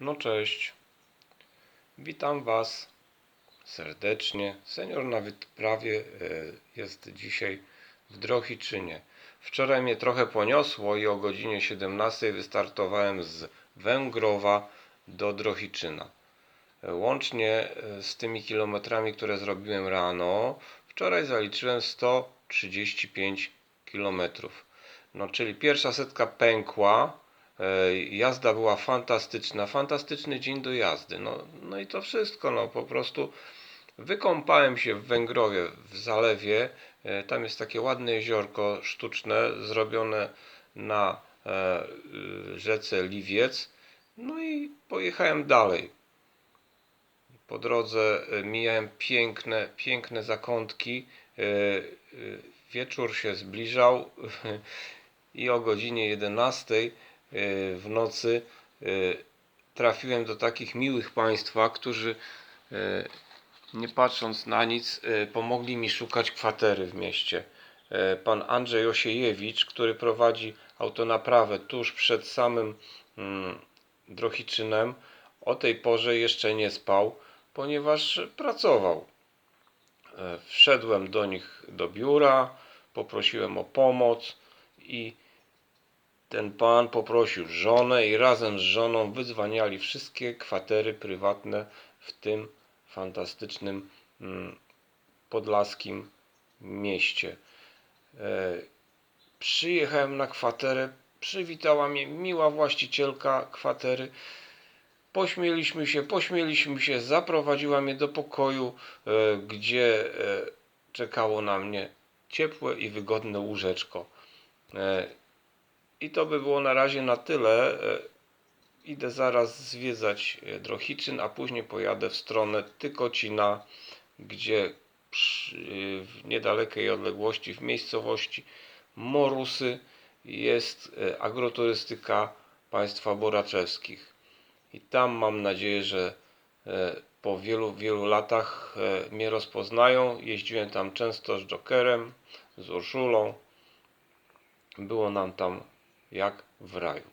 No cześć. Witam Was serdecznie. Senior na wyprawie e, jest dzisiaj w Drohiczynie. Wczoraj mnie trochę poniosło i o godzinie 17 wystartowałem z Węgrowa do Drohiczyna. E, Łącznie e, z tymi kilometrami, które zrobiłem rano, wczoraj zaliczyłem 135 kilometrów. No, czyli pierwsza setka pękła, Jazda była fantastyczna, fantastyczny dzień do jazdy. No, no i to wszystko, no po prostu wykąpałem się w Węgrowie, w zalewie. E, Tam jest takie ładne jeziorko sztuczne, zrobione na e, rzece Liwiec. No i pojechałem dalej. Po drodze e, mijałem piękne, piękne zakątki. E, Wieczór się zbliżał i o godzinie 11 y, w nocy y, trafiłem do takich miłych państwa, którzy y, nie patrząc na nic y, pomogli mi szukać kwatery w mieście. Y, Pan Andrzej Osiejewicz, który prowadzi autonaprawę tuż przed samym mm, Drohiczynem, o tej porze jeszcze nie spał, ponieważ pracował. Wszedłem do nich do biura, poprosiłem o pomoc i ten pan poprosił żonę i razem z żoną wydzwaniali wszystkie kwatery prywatne w tym fantastycznym mm, podlaskim mieście. E, Przyjechałem na kwaterę, przywitała mnie miła właścicielka kwatery. Pośmieliśmy się, pośmieliśmy się, zaprowadziła mnie do pokoju, e, gdzie e, czekało na mnie ciepłe i wygodne łóżeczko. I to by było na razie na tyle. E, Idę zaraz zwiedzać e, Drohiczyn, a później pojadę w stronę Tykocina, gdzie e, w niedalekiej odległości, w miejscowości Morusy jest agroturystyka państwa boraczewskich. I tam mam nadzieję, że po wielu, wielu latach mnie rozpoznają. Jeździłem tam często z Jokerem, z Urszulą. Było nam tam jak w raju.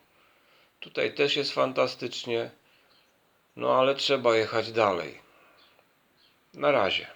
Tutaj też jest fantastycznie, no ale trzeba jechać dalej. Na razie.